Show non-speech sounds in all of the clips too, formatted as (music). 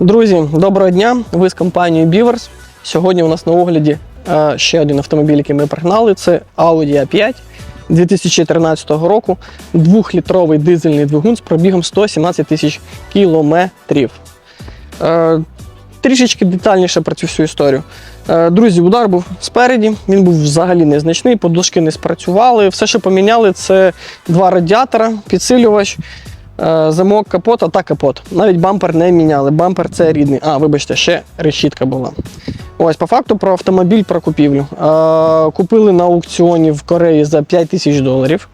Друзі, доброго дня! Ви з компанією Beavers. Сьогодні у нас на огляді е, ще один автомобіль, який ми пригнали. Це Audi A5 2013 року. Двохлітровий дизельний двигун з пробігом 117 тисяч кілометрів. Е, Трішечки детальніше про цю всю історію. Е, Друзі, удар був спереді, він був взагалі незначний, подушки не спрацювали. Все, що поміняли, це два радіатора, підсилювач, замок капота та капот. Навіть бампер не міняли. Бампер це рідний. А, вибачте, ще решітка була. Ось, по факту про автомобіль про купівлю. Е, Купили на аукціоні в Кореї за 5 тисяч доларів.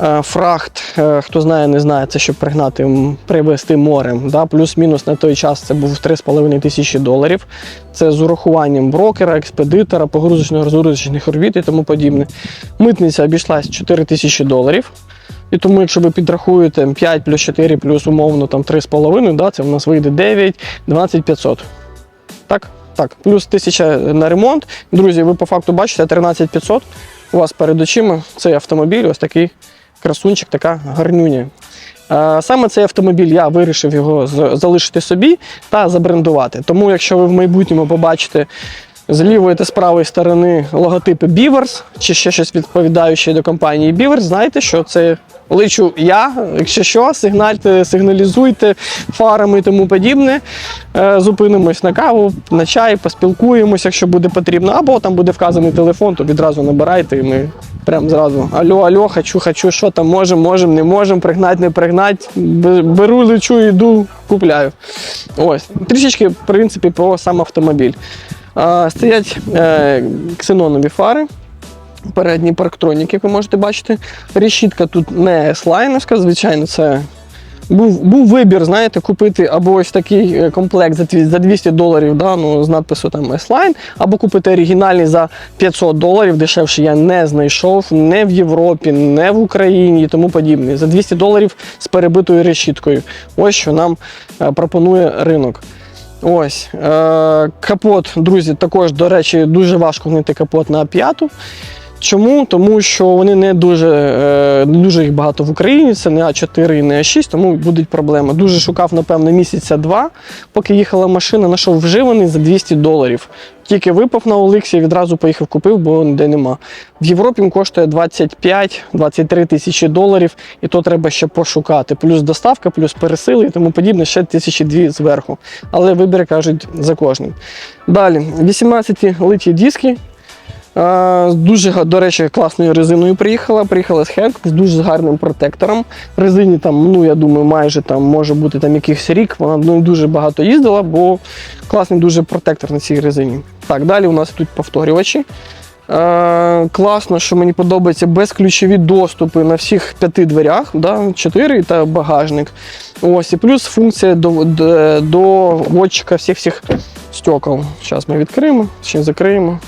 Е, Фрахт, е, хто знає, не знає, це щоб пригнати, привезти морем. Да? Плюс-мінус на той час це був 3,5 тисячі доларів. Це з урахуванням брокера, експедитора, погрузочно розгрузочних орбіт і тому подібне. Митниця обійшлась 4 тисячі доларів. І тому, якщо ви підрахуєте 5 плюс 4 плюс умовно там 3,5, да, це в нас вийде 9, 12 500. Так? Так, плюс 1000 на ремонт. Друзі, ви по факту бачите 13 500. У вас перед очима цей автомобіль, ось такий красунчик, така гарнюня. Саме цей автомобіль я вирішив його залишити собі та забрендувати. Тому, якщо ви в майбутньому побачите з лівої та з правої сторони логотипи Beavers чи ще щось відповідаюче до компанії Beavers, знайте, що це личу я. Якщо що, сигнальте, сигналізуйте фарами і тому подібне. Е, Зупинимось на каву, на чай, поспілкуємось, якщо буде потрібно. Або там буде вказаний телефон, то відразу набирайте і ми прям зразу. Алло, алло, хочу, хочу, що там можемо, можемо, не можемо, пригнать, не пригнать. Беру, лечу, йду, купляю. Ось. Трішечки, в принципі, про сам автомобіль. Стоять е, ксенонові фари. Передні парктроніки, як ви можете бачити. Решітка тут не слайновська, звичайно, це був, був вибір, знаєте, купити або ось такий е, комплект за 200 доларів, да, ну, з надпису там S-Line, або купити оригінальний за 500 доларів. Дешевше я не знайшов не в Європі, не в Україні і тому подібне. За 200 доларів з перебитою решіткою. Ось що нам е, пропонує ринок. Ось е, капот, друзі, також, до речі, дуже важко знайти капот на п'яту. Чому? Тому що вони не дуже, е, не дуже їх багато в Україні, це не А4 і не А6, тому будуть проблеми. Дуже шукав, напевно, місяця два, поки їхала машина, знайшов вживаний за 200 доларів. Тільки випав на Олексі, відразу поїхав купив, бо ніде нема. В Європі він коштує 25-23 тисячі доларів, і то треба ще пошукати. Плюс доставка, плюс пересили і тому подібне, ще тисячі дві зверху. Але вибір кажуть за кожним. Далі, 18 литі диски. Дуже, до речі, класною резиною приїхала. Приїхала з Hankook з дуже гарним протектором. Резині там, ну я думаю, майже там може бути там якийсь рік. Вона не дуже багато їздила, бо класний дуже протектор на цій резині. Так, далі у нас тут повторювачі. Е, класно, що мені подобається безключові доступи на всіх п'яти дверях, да, чотири та багажник. Ось, і плюс функція до, до, до всіх всіх стекол. Зараз ми відкриємо, ще закриємо.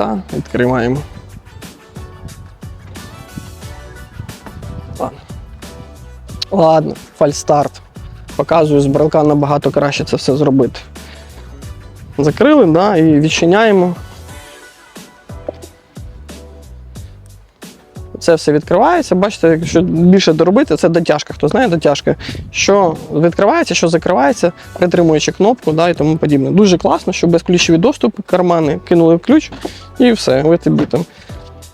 Та відкриваємо. Ладно. Фальстарт. Показую, з брелка набагато краще це все зробити. Закрили, да, і відчиняємо. Це все відкривається. Бачите, якщо більше доробити, це дотяжка. Хто знає дотяжка, що відкривається, що закривається, притримуючи кнопку да, і тому подібне. Дуже класно, що безключові доступу, кармани кинули ключ і все. Ви тобі там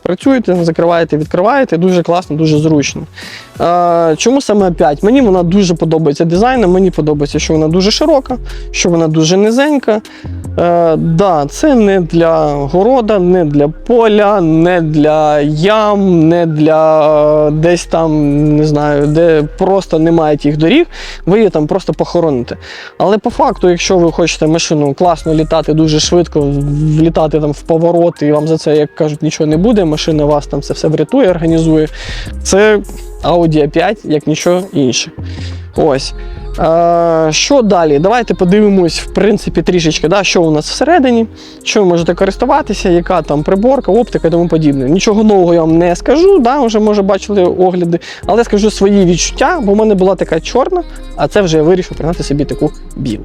працюєте, закриваєте, відкриваєте. Дуже класно, дуже зручно. Чому саме 5? Мені вона дуже подобається дизайном. Мені подобається, що вона дуже широка, що вона дуже низенька. Е, да, це не для города, не для поля, не для ям, не для е, десь там, не знаю, де просто немає тих доріг, ви її там просто похороните. Але по факту, якщо ви хочете машину класно літати дуже швидко, влітати там в повороти, і вам за це, як кажуть, нічого не буде, машина вас там це все врятує, організує. Це Audi A5, як нічого інше. Ось. Е, що далі? Давайте подивимось, в принципі, трішечки, да, що у нас всередині, що ви можете користуватися, яка там приборка, оптика і тому подібне. Нічого нового я вам не скажу, да, вже може бачили огляди, але скажу свої відчуття, бо в мене була така чорна, а це вже я вирішив пригнати собі таку білу.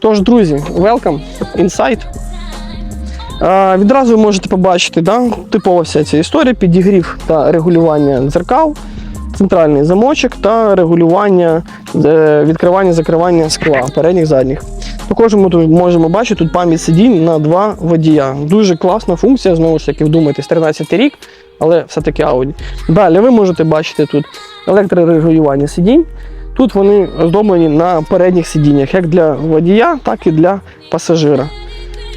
Тож, друзі, welcome, inside. Відразу ви можете побачити, да, типова вся ця історія, підігрів та регулювання дзеркал. центральний замочок та регулювання е, відкривання закривання скла передніх задніх. Також ми тут можемо бачити тут пам'ять сидінь на два водія. Дуже класна функція, знову ж таки, вдумайтесь, 13 рік, але все-таки Audi. Далі ви можете бачити тут електрорегулювання сидінь. Тут вони оздоблені на передніх сидіннях, як для водія, так і для пасажира.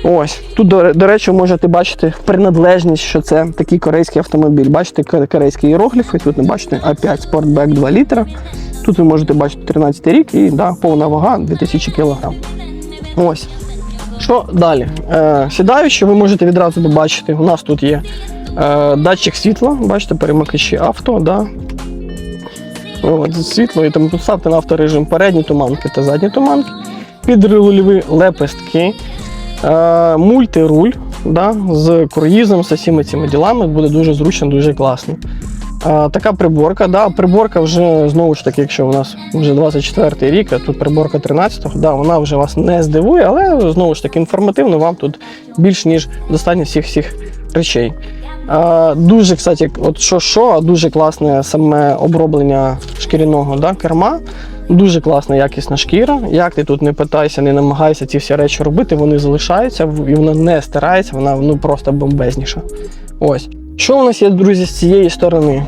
Ось тут, до, до речі, можете бачити приналежність, що це такий корейський автомобіль. Бачите ко- корейські іерогліфи, тут не бачите А5 Sportback 2 літра. Тут ви можете бачити 13 рік і да, повна вага 2000 кг. Ось. Що далі? Е, сідаючи, ви можете відразу побачити, у нас тут є е, датчик світла, бачите, перемикачі авто, да. От, світло, і тому поставте на авторежим передні туманки та задні туманки, підрульові лепестки, е, мультируль да, з круїзом, з усіма цими ділами буде дуже зручно, дуже класно. Е, така приборка. Да, приборка вже знову ж таки, якщо у нас вже 24 рік, а тут приборка 13-го, да, вона вже вас не здивує, але знову ж таки інформативно вам тут більш ніж достатньо всіх всіх речей. Е, дуже, кстати, от що, що, а дуже класне саме оброблення шкіряного да, керма. Дуже класна якісна шкіра. Як ти тут не питайся, не намагайся ці всі речі робити, вони залишаються і вона не стирається, вона ну, просто бомбезніша. Ось. Що у нас є, друзі, з цієї сторони?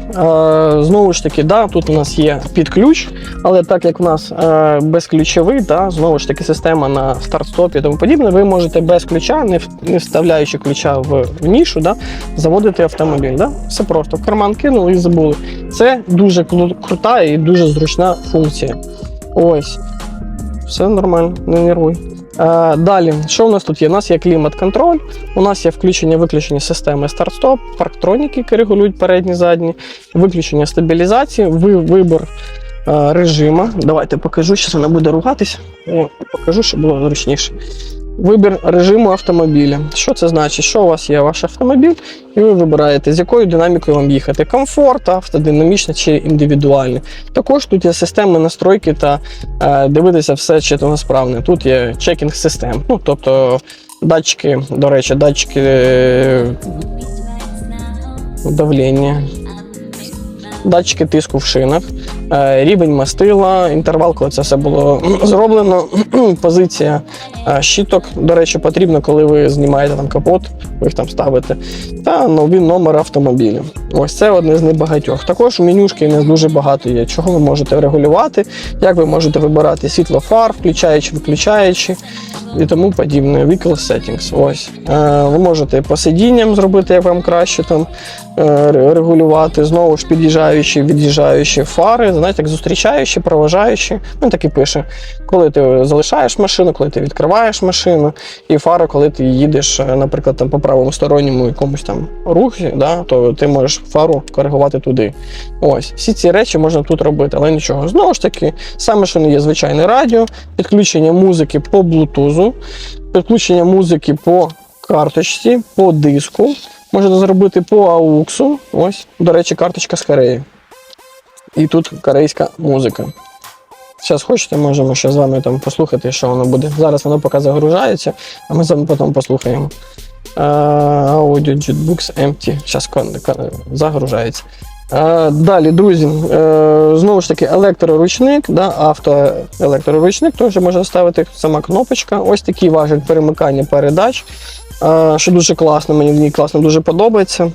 Знову ж таки, да, тут у нас є під ключ, але так як у нас е, безключовий, да, знову ж таки, система на старт-стопі і тому подібне, ви можете без ключа, не, вставляючи ключа в, в нішу, да, заводити автомобіль. Да? Все просто в карман кинули і забули. Це дуже крута і дуже зручна функція. Ось. Все нормально, не нервуй. Е, далі, що у нас тут є? У нас є клімат-контроль, у нас є включення-виключення системи старт-стоп, парктроніки, які регулюють передні задні, виключення стабілізації, ви, вибір е, режиму. Давайте покажу, зараз вона буде ругатись. О, покажу, щоб було зручніше. Вибір режиму автомобіля. Що це значить? Що у вас є ваш автомобіль, і ви вибираєте, з якою динамікою вам їхати: комфорт, автодинамічне чи індивідуальне. Також тут є системи настройки та е, дивитися все чи то справне. Тут є чекінг систем. Ну, тобто датчики, до речі, датчики е, давлення, датчики тиску в шинах, рівень мастила, інтервал, коли це все було зроблено, (clears throat) позиція е, щиток. До речі, потрібно, коли ви знімаєте там капот, ви їх там ставите, та новий номер автомобіля. Ось це одне з небагатьох. Також у менюшки нас дуже багато є. Чого ви можете регулювати, як ви можете вибирати світло фар, включаючи, виключаючи і тому подібне. Vehicle settings. Ось. Е, ви можете по сидінням зробити, як вам краще там е, регулювати. Знову ж під'їжджаючи, від'їжджаючи фари, знаєте, як зустрічаючи, проважаючи. Він так і пише, коли ти залишаєш машину, коли ти відкриваєш машину, і фара, коли ти їдеш, е, наприклад, там по правому сторонньому якомусь там рухі, да, то ти можеш фару коригувати туди. Ось, всі ці речі можна тут робити, але нічого. Знову ж таки, саме що не є звичайне радіо, підключення музики по блутузу, підключення музики по карточці, по диску. Можете зробити по ауксу. Ось, до речі, карточка з Кореї. І тут корейська музика. Зараз хочете, можемо ще з вами там послухати, що воно буде. Зараз воно поки загружається, а ми з вами потім послухаємо. Audio Jukebox Empty. Зараз загружається. Далі, друзі, е, знову ж таки, електроручник, да, автоелектроручник, теж можна ставити сама кнопочка. Ось такий важіль перемикання передач. Е, Що дуже класно, мені в ній класно дуже подобається.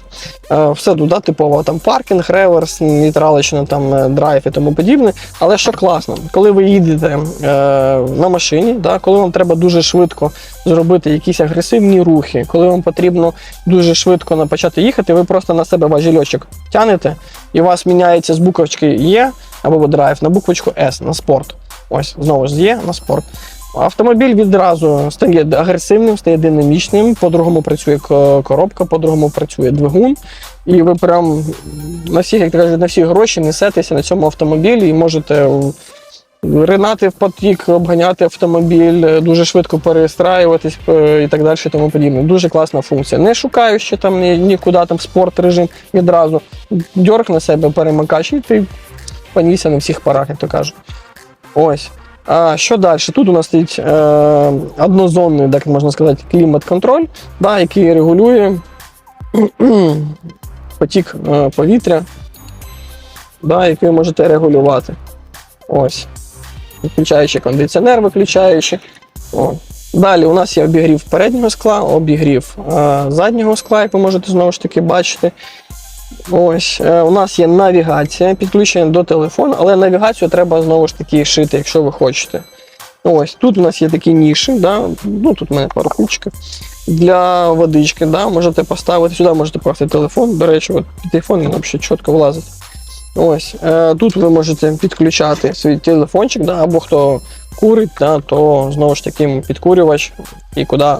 Е, Все тут да, типово там паркінг, реверс, нейтралочно, там е, драйв і тому подібне. Але що класно, коли ви їдете е, на машині, да, коли вам треба дуже швидко зробити якісь агресивні рухи, коли вам потрібно дуже швидко почати їхати, ви просто на себе важільочок тянете, і у вас міняється з буковочки Є або драйв на буквочку С на спорт. Ось знову ж є на спорт. Автомобіль відразу стає агресивним, стає динамічним, по-другому працює коробка, по-другому працює двигун. І ви прям на всі, як кажуть, на всі гроші несетеся на цьому автомобілі і можете ринати в потік, обганяти автомобіль, дуже швидко перестраюватись е, і так далі, тому подібне. Дуже класна функція. Не шукаючи там ні- нікуди там спорт режим відразу. Дьорг на себе перемикач, і ти понісся на всіх парах, як то кажуть. Ось. А що далі? Тут у нас стоїть е, однозонний, так можна сказати, клімат-контроль, да, який регулює (clears throat) потік е, повітря да, який ви можете регулювати. Ось. Включаючи кондиціонер, виключаючи. О. Далі у нас є обігрів переднього скла, обігрів е, заднього скла, як ви можете знову ж таки бачити. Ось, е, у нас є навігація, підключення до телефону, але навігацію треба знову ж таки шити, якщо ви хочете. Ось тут у нас є такі ніші, да? ну тут у мене пару ключиків. Для водички, да? можете поставити сюди, можете просто телефон. До речі, от телефон він взагалі чітко влазить. Ось е, тут ви можете підключати свій телефончик, да? або хто курить, да? то знову ж таки підкурювач і куди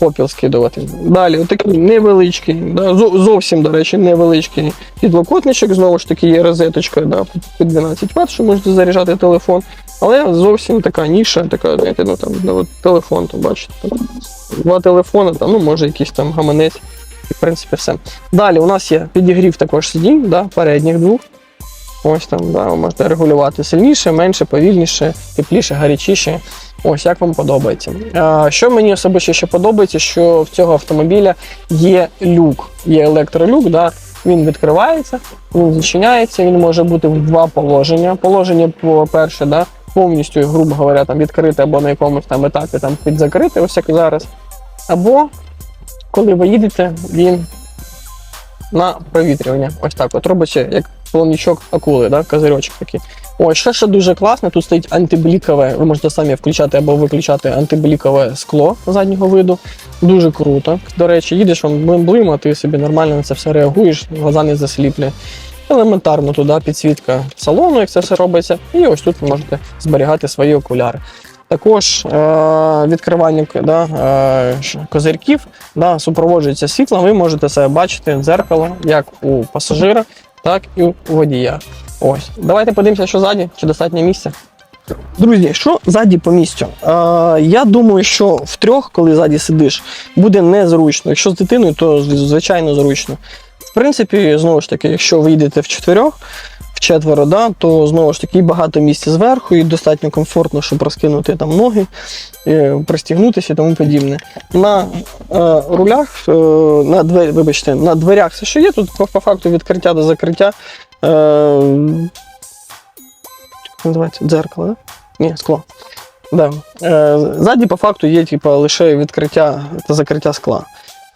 попіл скидувати. Далі, отакий невеличкий, да? зовсім, до речі, невеличкий підлокотничок, знову ж таки, є розеточка да? під 12 Вт, що можете заряджати телефон. Але зовсім така ніша, така, знаєте, ну там ну, телефон, то бачите. Там, два телефони, там, ну, може, якийсь там гаманець. І, в принципі, все. Далі у нас є підігрів також сидінь, да, передніх двох. Ось там, да, можете регулювати сильніше, менше, повільніше, тепліше, гарячіше. Ось як вам подобається. Що мені особисто ще подобається, що в цього автомобіля є люк, є електролюк, да, він відкривається, він зачиняється, він може бути в два положення. Положення, по-перше, да, повністю, грубо говоря, там відкрите або на якомусь там етапі там підзакрите, ось як зараз. Або коли ви їдете, він на провітрювання. Ось так. От робиться як плавнічок акули, да? козирьочок такий. Ось, ще, що дуже класно, тут стоїть антиблікове, ви можете самі включати або виключати антиблікове скло заднього виду. Дуже круто. До речі, їдеш вам блим-блим, а ти собі нормально на це все реагуєш, глаза не засліплює. Елементарно туди підсвітка салону, як це все робиться. І ось тут ви можете зберігати свої окуляри. Також е- відкривання да, е- козирьків да, супроводжується світлом. Ви можете себе бачити дзеркало як у пасажира, так і у водія. Ось. Давайте подивимося, що ззаді, чи достатньо місця. Друзі, що ззаді по місцю? Е, я думаю, що в трьох, коли ззаді сидиш, буде незручно. Якщо з дитиною, то звичайно зручно. В принципі, знову ж таки, якщо ви йдете в чотирьох, четверо, да, то знову ж таки багато місця зверху і достатньо комфортно, щоб розкинути там ноги, е, пристігнутися і тому подібне. На е, рулях, е, на двері, вибачте, на дверях все, що є, тут по, по факту відкриття до закриття. Е, називається? Дзеркало, да? Ні, скло. Да. Е, ззаді, по факту, є типу, лише відкриття та закриття скла.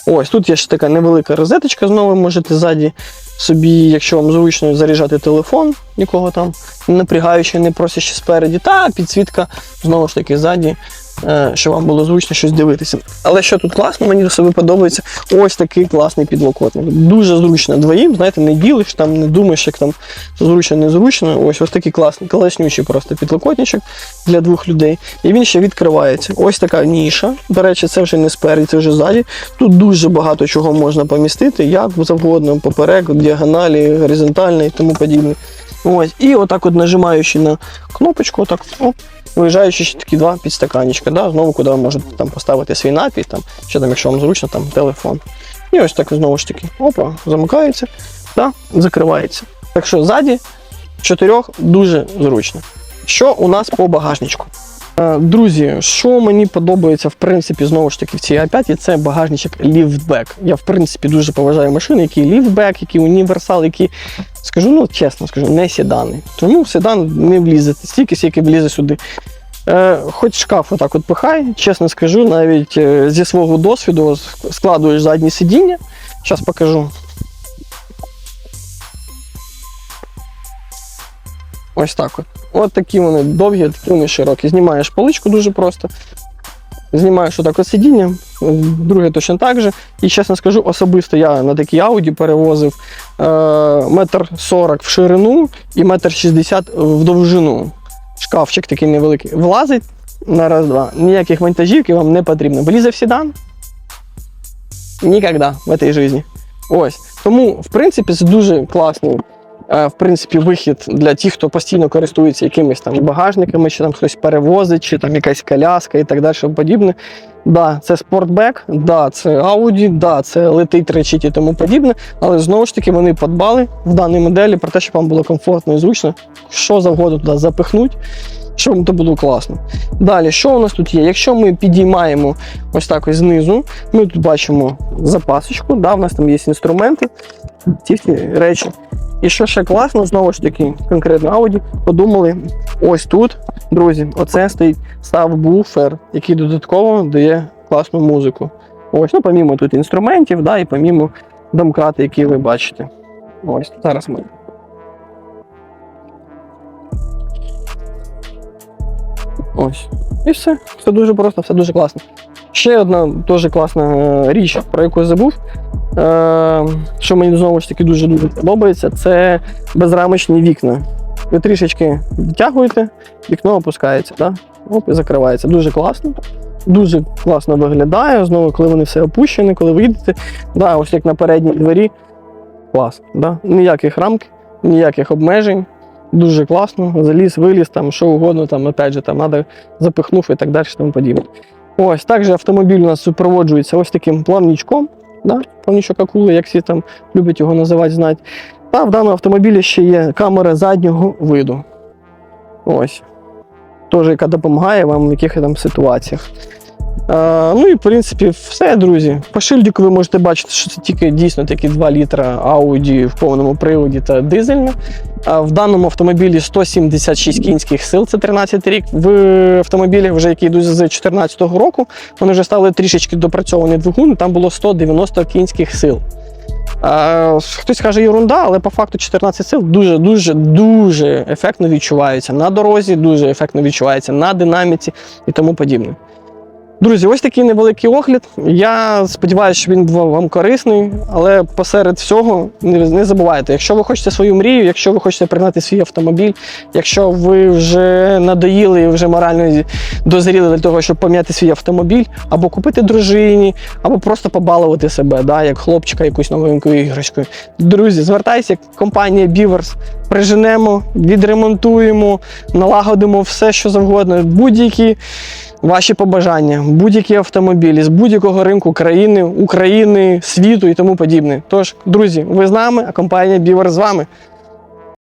Ось тут є ще така невелика розеточка, знову можете ззаді собі, якщо вам зручно заряджати телефон, нікого там не напрягаючи, не просячи спереді, та підсвітка знову ж таки ззаді, е, щоб вам було зручно щось дивитися. Але що тут класно, мені себе подобається ось такий класний підлокотник. Дуже зручно двоїм, знаєте, не ділиш, там не думаєш, як там зручно, незручно. Ось ось такий класний, класнючий просто підлокотничок для двох людей. І він ще відкривається. Ось така ніша. До речі, це вже не спереді, це вже ззаді. Тут дуже багато чого можна помістити, як завгодно, поперек, діагоналі, горизонтально і тому подібне. Ось. І отак, от нажимаючи на кнопочку, отак, оп, виїжджаючи ще такі два підстаканечка. да, знову куди ви можете там поставити свій напій, там, ще, там, якщо вам зручно, там телефон. І ось так знову ж таки, опа, замикається, да, закривається. Так що ззаді чотирьох дуже зручно. Що у нас по багажничку? Е, Друзі, що мені подобається, в принципі, знову ж таки в цій А5, це багажничок ліфтбек. Я, в принципі, дуже поважаю машини, які ліфтбек, які універсал, які, скажу, ну чесно скажу, не седани. Тому седан не влізете стільки, скільки влізе сюди. Е, хоч шкаф отак от пихай, чесно скажу, навіть е, зі свого досвіду складуєш заднє сидіння. Зараз покажу. Ось так от. От такі вони довгі, такі вони широкі. Знімаєш поличку дуже просто. Знімаєш отак от сидіння, друге точно так же. І чесно скажу, особисто я на такій ауді перевозив е, метр сорок в ширину і метр шістдесят в довжину. Шкафчик такий невеликий. Влазить на раз-два. Ніяких вантажівки вам не потрібно. Влізе в седан? Ніколи в цій житті. Ось. Тому, в принципі, це дуже класний в принципі, вихід для тих, хто постійно користується якимись там багажниками, чи там хтось перевозить, чи там якась коляска і так далі подібне. Да, це спортбек, да, це Audi, да, це летить, речить і тому подібне. Але знову ж таки вони подбали в даній моделі про те, щоб вам було комфортно і зручно, що завгодно туди запихнуть, щоб то було класно. Далі, що у нас тут є? Якщо ми підіймаємо ось так ось знизу, ми тут бачимо запасочку, да, в нас там є інструменти, ці речі І що ще класно, знову ж таки, конкретно Audi, подумали, ось тут, друзі, оце стоїть сабвуфер, який додатково дає класну музику. Ось, ну, помімо тут інструментів, да, і помімо домкрати, які ви бачите. Ось, зараз ми. Ось. І все. Все дуже просто, все дуже класно. Ще одна дуже класна е, річ, про яку забув. Е, що мені знову ж таки дуже дуже подобається, це безрамочні вікна. Ви трішечки відтягуєте, вікно опускається, да? Оп, і закривається. Дуже класно. Дуже класно виглядає. Знову, коли вони все опущені, коли ви йдете. Да, ось як на передній двері. Клас. Да? Ніяких рамок, ніяких обмежень. Дуже класно. Заліз, виліз, там, що угодно, там, опять же, там, надо запихнув і так далі, тому подібне. Ось також автомобіль у нас супроводжується ось таким плавнічком. Да? що акули, як всі там люблять його називати, знати. Та в даному автомобілі ще є камера заднього виду. Ось. Теж, яка допомагає вам в якихось там ситуаціях. А, ну і в принципі все, друзі. По шильдику ви можете бачити, що це тільки дійсно такі 2 літра Audi в повному приводі та дизельна. В даному автомобілі 176 кінських сил, це 13 рік. В автомобілях, вже які йдуть з 2014 року, вони вже стали трішечки допрацьований двигун, там було 190 кінських сил. Хтось каже ерунда, але по факту 14 сил дуже дуже дуже ефектно відчувається на дорозі, дуже ефектно відчувається на динаміці і тому подібне. Друзі, ось такий невеликий огляд. Я сподіваюся, що він був вам корисний, але посеред всього не, забувайте, якщо ви хочете свою мрію, якщо ви хочете пригнати свій автомобіль, якщо ви вже надоїли і вже морально дозріли для того, щоб пом'яти свій автомобіль, або купити дружині, або просто побалувати себе, да, як хлопчика якусь новенькою іграшкою. Друзі, звертайся, компанія Beavers, приженемо, відремонтуємо, налагодимо все, що завгодно, будь-які ваші побажання, будь-які автомобілі з будь-якого ринку країни, України, світу і тому подібне. Тож, друзі, ви з нами, а компанія Бівер з вами.